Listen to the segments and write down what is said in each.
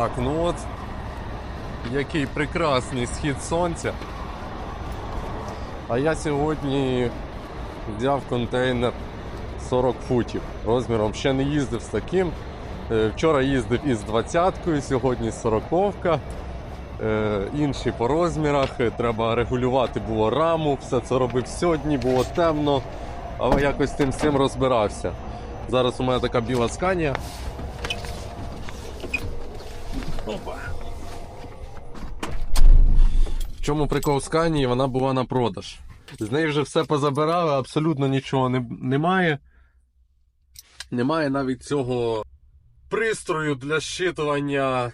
Так, ну от який прекрасний схід сонця. А я сьогодні взяв контейнер 40 футів розміром. Ще не їздив з таким. Е, Вчора їздив із 20-кою, сьогодні 40-ка. Е, Інші по розмірах. Е, Треба регулювати було раму. Все це робив сьогодні, було темно, але якось тим цим розбирався. Зараз у мене така біла сканія. Опа. В чому прикол сканії? Вона була на продаж. З неї вже все позабирали, абсолютно нічого не, немає. Немає навіть цього пристрою для щитування,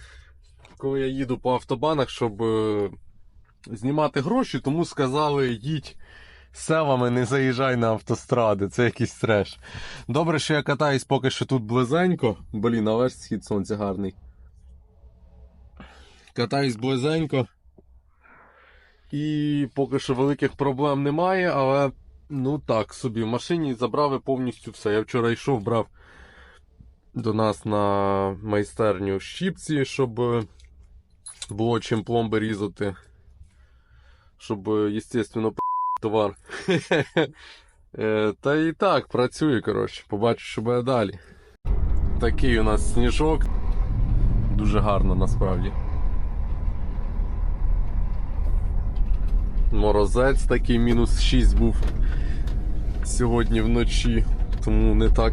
коли я їду по автобанах, щоб е, знімати гроші, тому сказали, їдь селами, не заїжджай на автостради, це якийсь треш. Добре, що я катаюсь поки що тут близенько. Блін, але ж схід сонця гарний. Катаюсь близенько. І поки що великих проблем немає, але ну так собі. В машині забрали повністю все. Я вчора йшов, брав до нас на майстерню щіпці, щоб було чим пломби різати. Щоб, естественно, товар. Е, Та і так, працює, коротше. Побачу, що буде далі. Такий у нас сніжок. Дуже гарно насправді. Морозець такий мінус 6 був сьогодні вночі, тому не так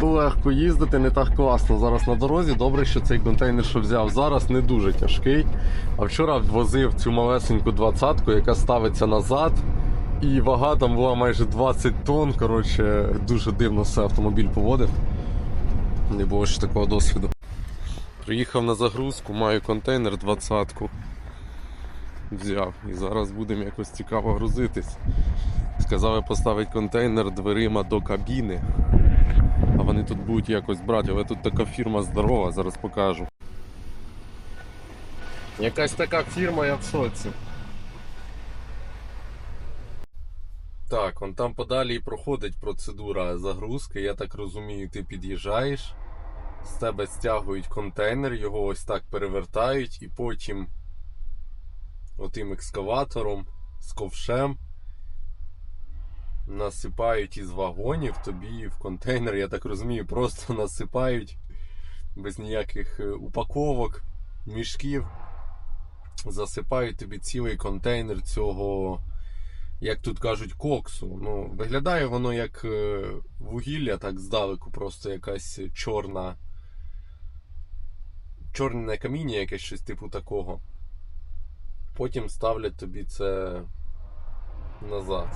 легко їздити, не так класно зараз на дорозі. Добре, що цей контейнер, що взяв зараз, не дуже тяжкий. А вчора возив цю малесеньку двадцятку, яка ставиться назад. І вага там була майже 20 тонн. Коротше, дуже дивно все автомобіль поводив. Не було ще такого досвіду. Приїхав на загрузку, маю контейнер двадцятку взяв. І зараз будемо якось цікаво грузитись. Сказали поставити контейнер дверима до кабіни. А вони тут будуть якось брати, але тут така фірма здорова, зараз покажу. Якась така фірма, я в шоці. Так, он там подалі і проходить процедура загрузки. Я так розумію, ти під'їжджаєш, з тебе стягують контейнер, його ось так перевертають і потім отим екскаватором з ковшем. Насипають із вагонів тобі в контейнер, я так розумію, просто насипають без ніяких е, упаковок, мішків. Засипають тобі цілий контейнер цього, як тут кажуть, коксу. Ну, виглядає воно як е, вугілля, так здалеку, просто якась чорна. Чорне каміння, якесь щось типу такого. Потім ставлять тобі це назад.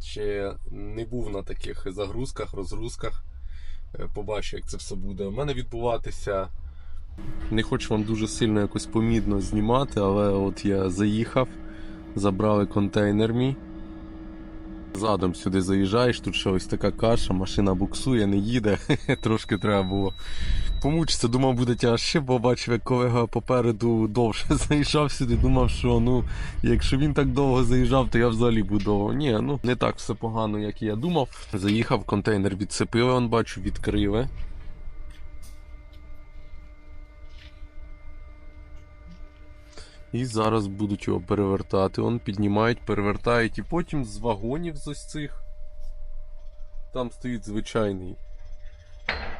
Ще не був на таких загрузках, розгрузках. Е, Побачу, як це все буде. У мене відбуватися. Не хочу вам дуже сильно якось помідно знімати, але от я заїхав, забрали контейнер мій. Задом сюди заїжджаєш, тут ще ось така каша, машина буксує, не їде. Трошки треба було помучитися, думав, буде тяжче, бо бачив, як колега попереду довше заїжджав сюди. Думав, що ну, якщо він так довго заїжджав, то я взагалі буду. Ні, ну не так все погано, як я думав. Заїхав, контейнер відцепили, он бачу, відкрили. І зараз будуть його перевертати. Он піднімають, перевертають, і потім з вагонів з ось цих. Там стоїть звичайний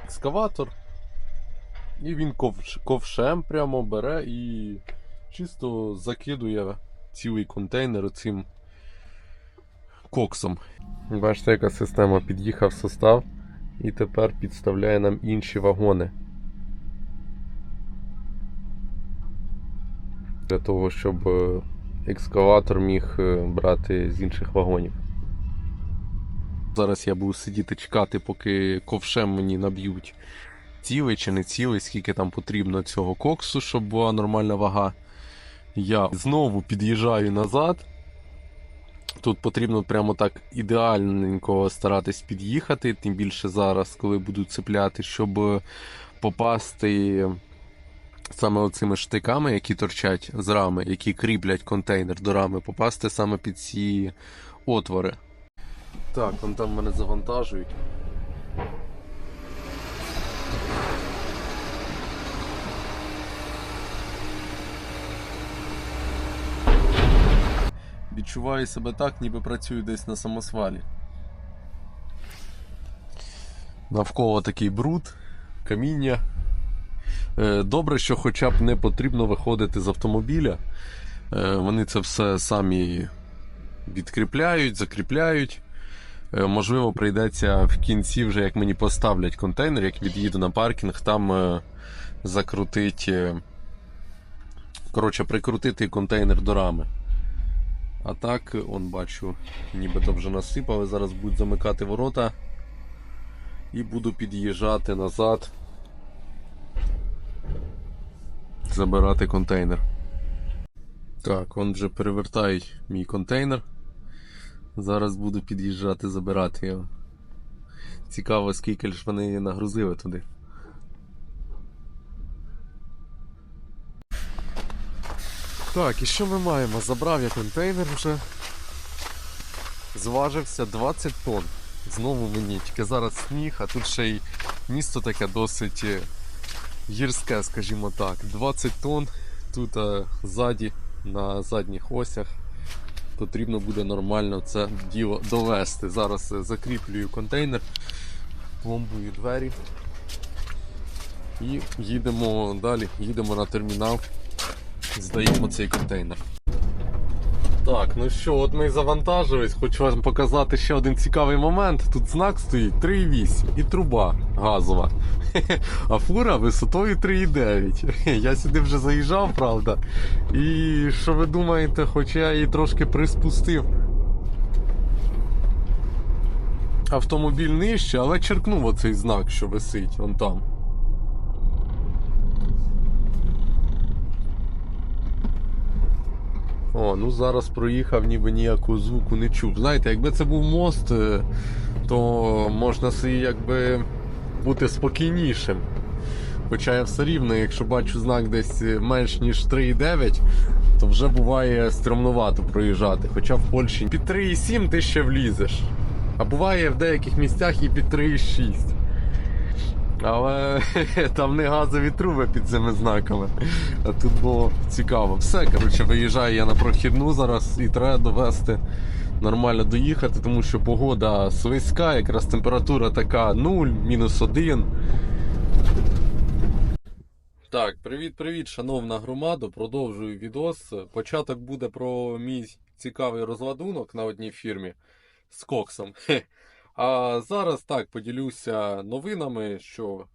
екскаватор. І він ковш, ковшем прямо бере і чисто закидує цілий контейнер цим коксом. Бачите, яка система під'їхав состав і тепер підставляє нам інші вагони. Для того, щоб е, екскаватор міг е, брати з інших вагонів. Зараз я буду сидіти чекати, поки ковшем мені наб'ють цілий чи не цілий, скільки там потрібно цього коксу, щоб була нормальна вага. Я знову під'їжджаю назад. Тут потрібно прямо так ідеальненько старатись під'їхати, тим більше зараз, коли буду цепляти, щоб попасти саме оцими штиками, які торчать з рами, які кріплять контейнер до рами, попасти саме під ці отвори. Так, вон там мене завантажують. Відчуваю себе так, ніби працюю десь на самосвалі. Навколо такий бруд, каміння. Е, Добре, що хоча б не потрібно виходити з автомобіля. Е, Вони це все самі відкріпляють, закріпляють. Е, Можливо, прийдеться в кінці, вже як мені поставлять контейнер, як від'їду на паркінг, там закрутить. Коротше, прикрутити контейнер до рами. А так, он бачу, нібито вже насипали. Зараз будуть замикати ворота. І буду під'їжджати назад. Забирати контейнер. Так, он вже перевертають мій контейнер. Зараз буду під'їжджати забирати його. Цікаво, скільки ж вони нагрузили туди. Так, і що ми маємо? Забрав я контейнер вже. Зважився 20 тонн. Знову мені, тільки зараз сніг, а тут ще й місто таке досить е, гірське, скажімо так. 20 тонн тут е, ззаді, на задніх осях. Потрібно буде нормально це діло довести. Зараз е, закріплюю контейнер, пломбую двері. І їдемо далі, їдемо на термінал, здаємо цей контейнер. Так, ну що, от ми і завантажились. Хочу вам показати ще один цікавий момент. Тут знак стоїть 3,8 і труба газова. А фура висотою 3,9. Я сюди вже заїжджав, правда. І що ви думаєте, хоча я її трошки приспустив. Автомобіль нижче, але черкнув оцей знак, що висить вон там. О, ну зараз проїхав, ніби ніякого звуку не чув. Знаєте, якби це був мост, е, то можна собі якби бути спокійнішим. Хоча я все рівно, якщо бачу знак десь е, менш ніж 3,9, то вже буває стрімнувато проїжджати. Хоча в Польщі під 3,7 ти ще влізеш. А буває в деяких місцях і під 3,6. Але там не газові труби під цими знаками. А тут було цікаво. Все, коротше, виїжджаю я на прохідну зараз і треба довести нормально доїхати, тому що погода слизька, якраз температура така 0, мінус 1. Так, привіт-привіт, шановна громада. Продовжую відос. Початок буде про мій цікавий розладунок на одній фірмі з коксом. А зараз так поділюся новинами, що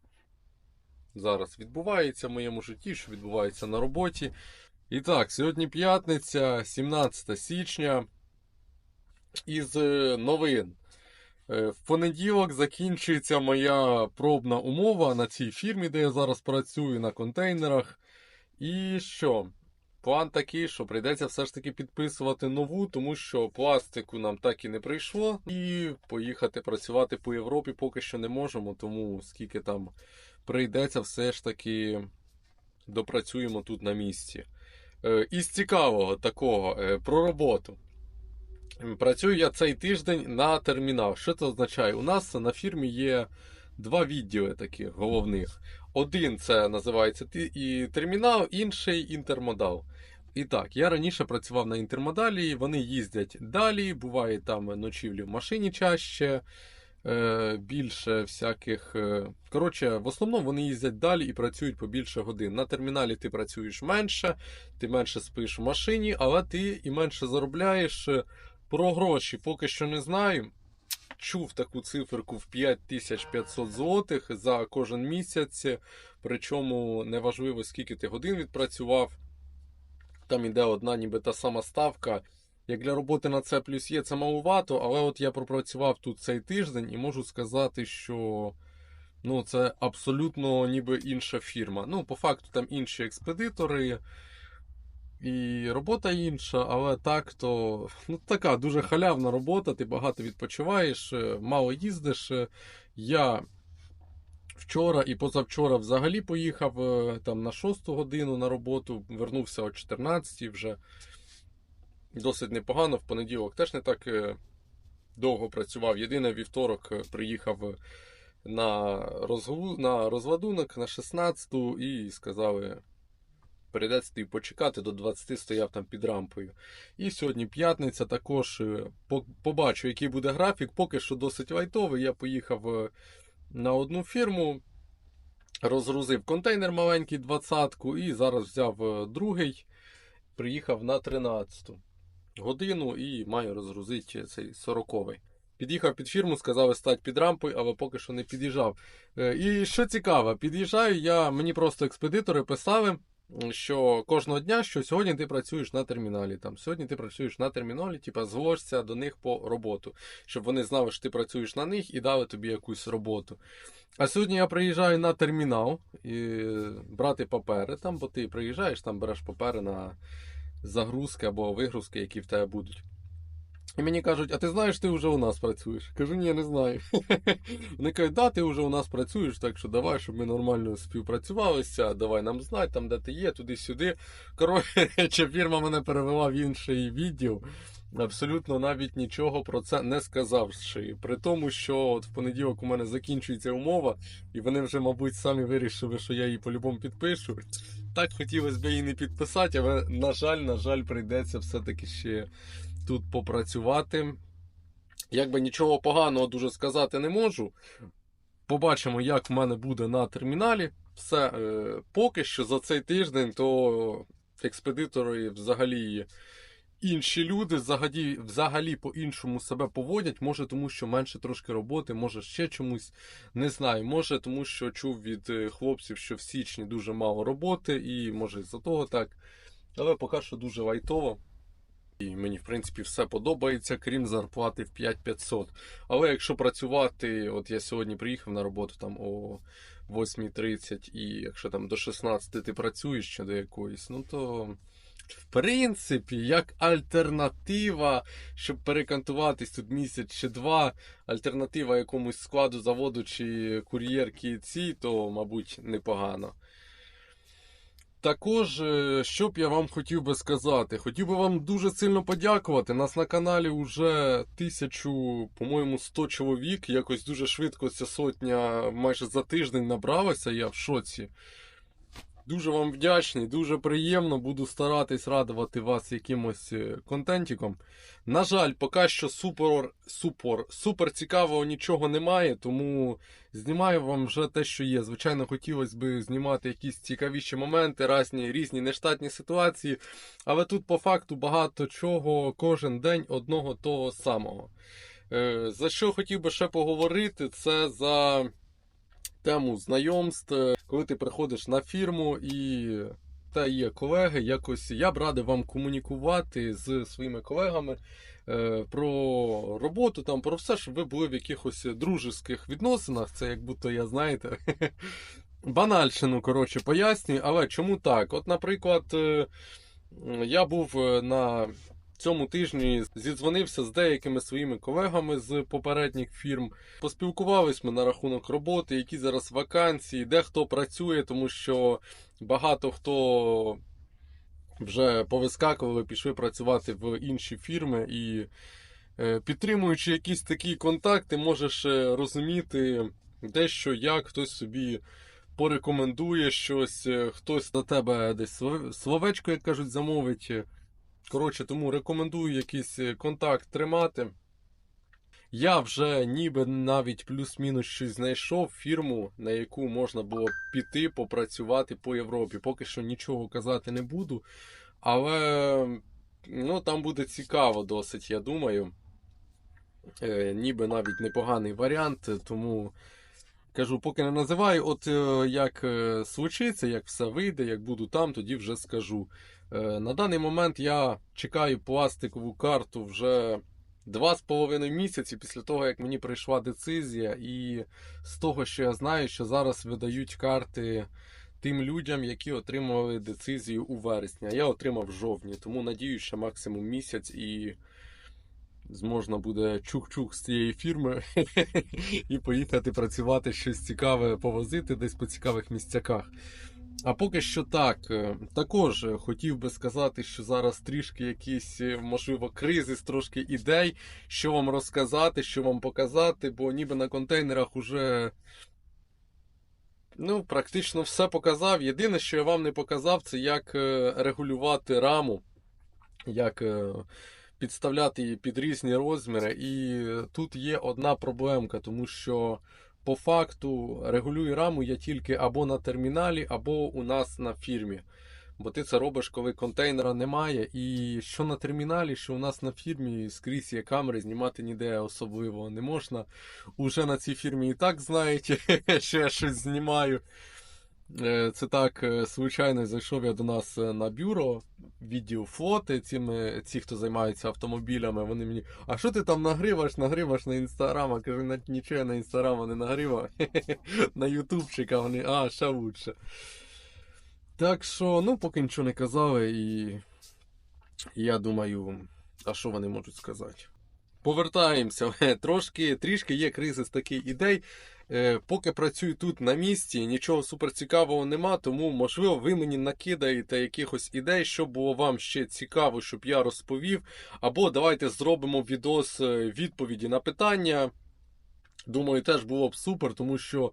зараз відбувається в моєму житті, що відбувається на роботі. І так, сьогодні п'ятниця, 17 січня. Із е, новин. Е, В понеділок закінчується моя пробна умова на цій фірмі, де я зараз працюю на контейнерах. І що? План такий, що прийдеться все ж таки підписувати нову, тому що пластику нам так і не прийшло. І поїхати працювати по Європі поки що не можемо, тому скільки там прийдеться, все ж таки допрацюємо тут на місці. Е, Із цікавого такого е, про роботу. Працюю я цей тиждень на термінал. Що це означає? У нас на фірмі є два відділи таких головних. Один це називається і термінал, інший інтермодал. І так, я раніше працював на інтермодалі, вони їздять далі, буває там ночівлі в машині чаще, е, більше всяких. е, Коротше, в основному вони їздять далі і працюють по більше годин. На терміналі ти працюєш менше, ти менше спиш в машині, але ти і менше заробляєш. Про гроші поки що не знаю. Чув таку циферку в 5500 злотих за кожен місяць. Причому неважливо, скільки ти годин відпрацював. Там іде одна, ніби та сама ставка. Як для роботи на це плюс є, це малувато, але от я пропрацював тут цей тиждень і можу сказати, що ну, це абсолютно ніби інша фірма. Ну, по факту там інші експедитори. І робота інша, але так то ну, така дуже халявна робота, ти багато відпочиваєш, е, мало їздиш. Е, Я вчора і позавчора взагалі поїхав е, там на 6 годину на роботу, вернувся о 14 вже. Досить непогано. В понеділок теж не так довго працював. Єдине вівторок приїхав на, розгу... на розладунок на 16 і сказали. Прийдеться тобі почекати, до 20 стояв там під рампою. І сьогодні п'ятниця також е, побачу, який буде графік. Поки що досить лайтовий. Я поїхав е, на одну фірму, розгрузив контейнер маленький, двадцятку, і зараз взяв е, другий, приїхав на 13 годину і маю розгрузити цей 40-й. Під'їхав під фірму, сказали стати під рампою, але поки що не під'їжджав. І що цікаво, під'їжджаю я, мені просто експедитори писали, що кожного дня, що сьогодні ти працюєш на терміналі. Там сьогодні ти працюєш на терміналі, типа зложся до них по роботу, щоб вони знали, що ти працюєш на них і дали тобі якусь роботу. А сьогодні я приїжджаю на термінал і брати папери там, бо ти приїжджаєш, там береш папери на загрузки або вигрузки, які в тебе будуть. І мені кажуть, а ти знаєш, ти вже у нас працюєш? Кажу, ні, не знаю. Вони кажуть, да, ти вже у нас працюєш, так що давай, щоб ми нормально співпрацювалися, давай нам знати, там, де ти є, туди-сюди. Коротше, фірма мене перевела в інший відділ. Абсолютно навіть нічого про це не сказавши. При тому, що от в понеділок у мене закінчується умова, і вони вже, мабуть, самі вирішили, що я її по-любому підпишу. Так хотілося б її не підписати, але, на жаль, на жаль, прийдеться все-таки ще тут попрацювати. Якби нічого поганого дуже сказати не можу. Побачимо, як в мене буде на терміналі. Все е, поки що за цей тиждень, то експедитори взагалі інші люди взагалі, взагалі по-іншому себе поводять. Може, тому що менше трошки роботи, може ще чомусь. Не знаю. Може, тому що чув від е, хлопців, що в січні дуже мало роботи, і може із-за того так. Але поки що дуже лайтово. І мені, в принципі, все подобається, крім зарплати в 5500. Але якщо працювати, от я сьогодні приїхав на роботу там о 8.30, і якщо там до 16 ти працюєш ще до якоїсь, ну то. В принципі, як альтернатива, щоб перекантуватись тут місяць чи два, альтернатива якомусь складу заводу чи кур'єрки ці, то, мабуть, непогано. Також, е, що б я вам хотів би сказати, хотів би вам дуже сильно подякувати. Нас на каналі вже тисячу, по-моєму, 100 чоловік. Якось дуже швидко ця сотня майже за тиждень набралася. Я в шоці. Дуже вам вдячний, дуже приємно. Буду старатись радувати вас якимось е, контентиком. На жаль, поки що супер, супер, супер цікавого нічого немає, тому знімаю вам вже те, що є. Звичайно, хотілося б знімати якісь цікавіші моменти, різні, різні нештатні ситуації. Але тут по факту багато чого кожен день одного того самого. Е, За що хотів би ще поговорити, це за тему знайомств, коли ти приходиш на фірму і та є колеги, якось я б радив вам комунікувати з своїми колегами е, про роботу, там про все, щоб ви були в якихось дружеських відносинах. Це як будто я знаєте. Банальщину, коротше, пояснюю, але чому так? От, наприклад, е, я був е, на цьому тижні зідзвонився з деякими своїми колегами з попередніх фірм. Поспілкувались ми на рахунок роботи, які зараз вакансії, де хто працює, тому що багато хто вже повискакували, пішли працювати в інші фірми і е, підтримуючи якісь такі контакти, можеш е, розуміти дещо, як хтось собі порекомендує щось, е, хтось на тебе десь словечко, як кажуть, замовить. Коротше, тому рекомендую якийсь е, контакт тримати. Я вже ніби навіть плюс-мінус щось знайшов фірму, на яку можна було піти попрацювати по Європі. Поки що нічого казати не буду. Але ну, там буде цікаво досить, я думаю. Е, ніби навіть непоганий варіант, тому кажу, поки не називаю, от е, як е, случиться, як все вийде, як буду там, тоді вже скажу. Е, На даний момент я чекаю пластикову карту вже два з половиною місяці після того, як мені прийшла децизія, і з того, що я знаю, що зараз видають карти тим людям, які отримали децизію у вересні. Я отримав в жовтні, тому надію, що максимум місяць і зможна буде чух-чух з цієї фірми і поїхати працювати щось цікаве, повозити десь по цікавих місцяках. А поки що так. Е, Також е, хотів би сказати, що зараз трішки якийсь, е, можливо, кризис, трошки ідей, що вам розказати, що вам показати, бо ніби на контейнерах уже Ну, практично все показав. Єдине, що я вам не показав, це як регулювати раму, як підставляти її під різні розміри. І тут є одна проблемка, тому що по факту регулюю раму я тільки або на терміналі, або у нас на фірмі. Бо ти це робиш, коли контейнера немає. І що на терміналі, що у нас на фірмі скрізь є камери, знімати ніде особливо не можна. Уже на цій фірмі і так знаєте, що я щось знімаю. Е, Це так, е, звичайно, зайшов я до нас е, на бюро, відділ флоти, цими, ці, хто займаються автомобілями, вони мені. А що ти там нагриваш, нагриваш на інстаграм? А кажу, «На- нічого я на інстаграма не нагрівав. На ютубчика вони, а, ще лучше. Так що, ну, поки нічого не казали, і я думаю, а що вони можуть сказати? Повертаємося. Трошки, трішки є кризис таких ідей. Е, Поки працюю тут на місці, нічого суперцікавого нема, тому можливо ви мені накидаєте якихось ідей, що було вам ще цікаво, щоб я розповів. Або давайте зробимо відос е, відповіді на питання. Думаю, теж було б супер, тому що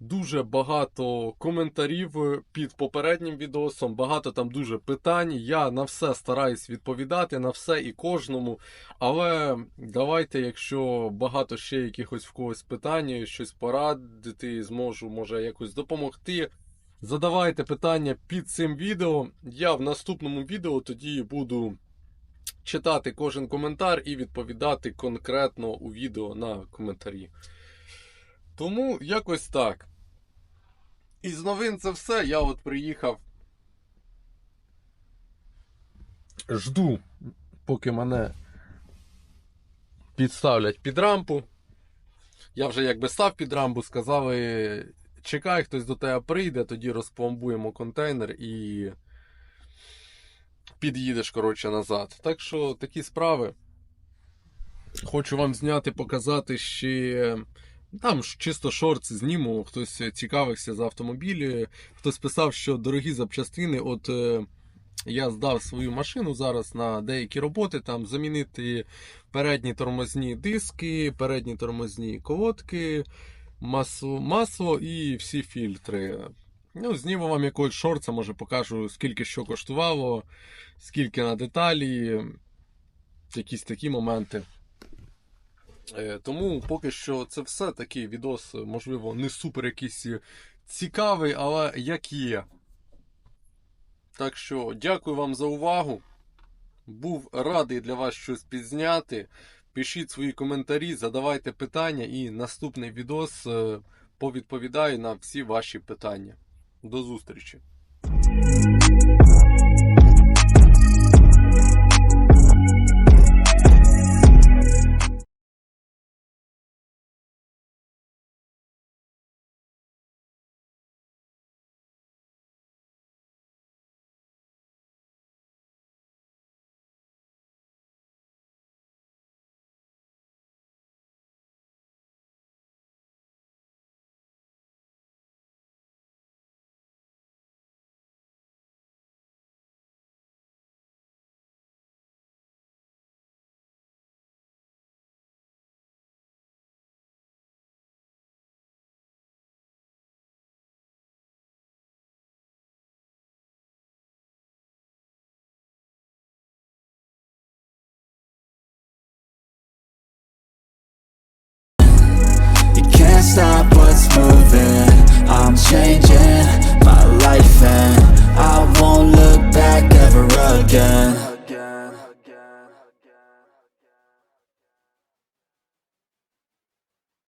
дуже багато коментарів е, під попереднім відосом, багато там дуже питань. Я на все стараюсь відповідати, на все і кожному. Але давайте, якщо багато ще якихось в когось питань, щось порадити, зможу, може якось допомогти. Задавайте питання під цим відео. Я в наступному відео тоді буду читати кожен коментар і відповідати конкретно у відео на коментарі. Тому якось так. Із новин це все. Я от приїхав. Жду, поки мене підставлять під рампу. Я вже якби став під рампу, сказали, чекай, хтось до тебе прийде, тоді розпломбуємо контейнер і під'їдеш, коротше, назад. Так що такі справи. Хочу вам зняти, показати ще. Там чисто шорт зніму, хтось цікавився за автомобілі, хтось писав, що дорогі запчастини. От е, я здав свою машину зараз на деякі роботи, там замінити передні тормозні диски, передні тормозні колодки, масу, масло і всі фільтри. Ну, зніму вам якогось шорца, може покажу, скільки що коштувало, скільки на деталі, якісь такі моменти. Е, Тому поки що це все. Такий відос, можливо, не супер якийсь цікавий, але як є. Так що дякую вам за увагу. Був радий для вас щось підзняти. Пишіть свої коментарі, задавайте питання, і наступний відос е, повідповідаю на всі ваші питання. До зустрічі! I'm changing my life and I won't look back ever again.